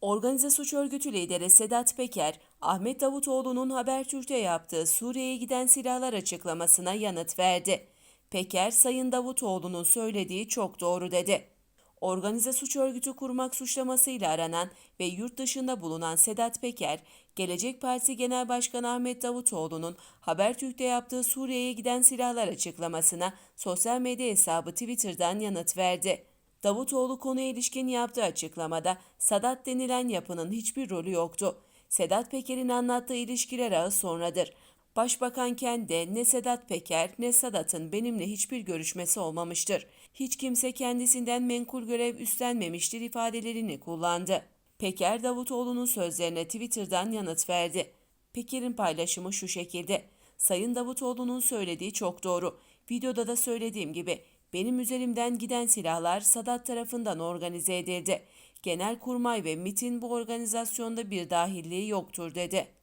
Organize suç örgütü lideri Sedat Peker, Ahmet Davutoğlu'nun Habertürk'te yaptığı Suriye'ye giden silahlar açıklamasına yanıt verdi. Peker, Sayın Davutoğlu'nun söylediği çok doğru dedi. Organize suç örgütü kurmak suçlamasıyla aranan ve yurt dışında bulunan Sedat Peker, Gelecek Partisi Genel Başkanı Ahmet Davutoğlu'nun Habertürk'te yaptığı Suriye'ye giden silahlar açıklamasına sosyal medya hesabı Twitter'dan yanıt verdi. Davutoğlu konuya ilişkin yaptığı açıklamada Sadat denilen yapının hiçbir rolü yoktu. Sedat Peker'in anlattığı ilişkiler ağı sonradır. Başbakanken de ne Sedat Peker ne Sadat'ın benimle hiçbir görüşmesi olmamıştır. Hiç kimse kendisinden menkul görev üstlenmemiştir ifadelerini kullandı. Peker Davutoğlu'nun sözlerine Twitter'dan yanıt verdi. Peker'in paylaşımı şu şekilde. Sayın Davutoğlu'nun söylediği çok doğru. Videoda da söylediğim gibi benim üzerimden giden silahlar Sadat tarafından organize edildi. Genelkurmay ve MIT'in bu organizasyonda bir dahilliği yoktur dedi.